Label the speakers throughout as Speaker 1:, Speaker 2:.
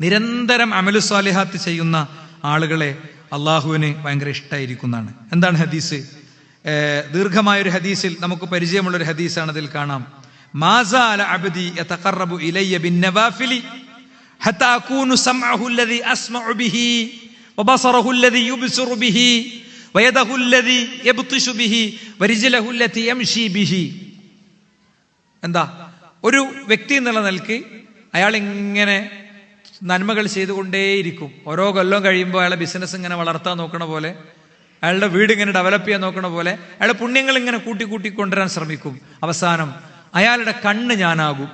Speaker 1: നിരന്തരം അമലു അമലുസ്വാലിഹാത്ത് ചെയ്യുന്ന ആളുകളെ അള്ളാഹുവിന് ഭയങ്കര ഇഷ്ടമായിരിക്കുന്നതാണ് എന്താണ് ഹദീസ്? ദീർഘമായൊരു ഹദീസിൽ നമുക്ക് പരിചയമുള്ളൊരു ഹദീസാണ് അതിൽ കാണാം. മാസാല അബദി യതഖറബു ഇലയ്യ ബിന്നവാഫിലി ഹത്താ അകൂനു സംഅഹു അല്ലദി അസ്മഉ ബിഹി വബസറഹു അല്ലദി യുബ്സിറു ബിഹി വയദഹു അല്ലദി യബ്തിഷു ബിഹി വരിജലഹു അല്ലതി യംശി ബിഹി. എന്താ? ഒരു വ്യക്തി എന്നുള്ള നിലയ്ക്ക് അയാൾ ഇങ്ങനെ നന്മകൾ ചെയ്തുകൊണ്ടേയിരിക്കും. ഓരോ കൊല്ലം കഴിയുമ്പോൾ അയാളെ ബിസിനസ് ഇങ്ങനെ വളർത്താൻ നോക്കണ പോലെ അയാളുടെ വീട് ഇങ്ങനെ ഡെവലപ്പ് ചെയ്യാൻ നോക്കണ പോലെ അയാളുടെ പുണ്യങ്ങൾ ഇങ്ങനെ കൂട്ടി കൂട്ടി കൊണ്ടുവരാൻ ശ്രമിക്കും. അവസാനം അയാളുടെ കണ്ണ് ഞാനാകും.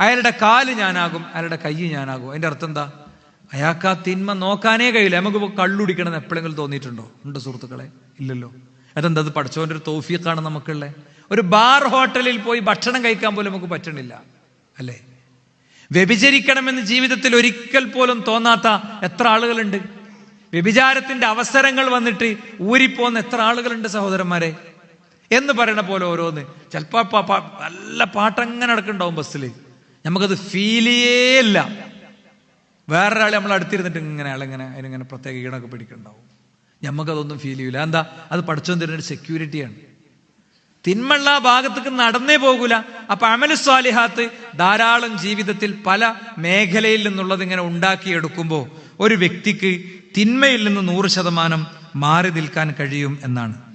Speaker 1: അയാളുടെ കാൽ ഞാനാകും. അയാളുടെ കൈ ഞാനാകും. അതിന്റെ അർത്ഥം എന്താ? അയാൾക്ക് ആ തിന്മ നോക്കാനേ കഴിയില്ല. നമുക്ക് കള്ളുടിക്കണമെന്ന് എപ്പോഴെങ്കിലും തോന്നിയിട്ടുണ്ടോ? ഉണ്ട് സുഹൃത്തുക്കളെ? ഇല്ലല്ലോ. അതെന്താ? അത് പഠിച്ചവന്റെ ഒരു തോഫിയക്കാണ് നമുക്കുള്ളത്. ഒരു ബാർ ഹോട്ടലിൽ പോയി ഭക്ഷണം കഴിക്കാൻ പോലും നമുക്ക് പറ്റണില്ല. അല്ലേ? വ്യഭിചരിക്കണമെന്ന് ജീവിതത്തിൽ ഒരിക്കൽ പോലും തോന്നാത്ത എത്ര ആളുകളുണ്ട്. വ്യഭിചാരത്തിന്റെ അവസരങ്ങൾ വന്നിട്ട് ഊരിപ്പോന്ന എത്ര ആളുകളുണ്ട് സഹോദരന്മാരെ? എന്ന് പറയണ പോലെ ഓരോന്ന്. ചിലപ്പോ നല്ല പാട്ടങ്ങനെ നടക്കുന്നുണ്ടാവും ബസ്സിൽ നമുക്കത് ഫീൽ ചെയ്യേയില്ല വേറൊരാൾ നമ്മൾ അടുത്തിരുന്നിട്ട് ഇങ്ങനെ അയാളിങ്ങനെ അതിനിങ്ങനെ പ്രത്യേക ഈടൊക്കെ പിടിക്കുന്നുണ്ടാവും. നമുക്കതൊന്നും ഫീൽ ചെയ്യില്ല എന്താ അത് പഠിച്ചു തരുന്ന സെക്യൂരിറ്റിയാണ് തിന്മള്ള ഭാഗത്തേക്ക് നടന്നേ പോകൂല. അപ്പൊ അമലു സ്വാലിഹാത്ത് ധാരാളം ജീവിതത്തിൽ പല മേഖലയിൽ നിന്നുള്ളത് ഇങ്ങനെ ഉണ്ടാക്കിയെടുക്കുമ്പോൾ ഒരു വ്യക്തിക്ക് തിന്മയിൽ നിന്ന് നൂറ് ശതമാനം മാറി നിൽക്കാൻ കഴിയും എന്നാണ്.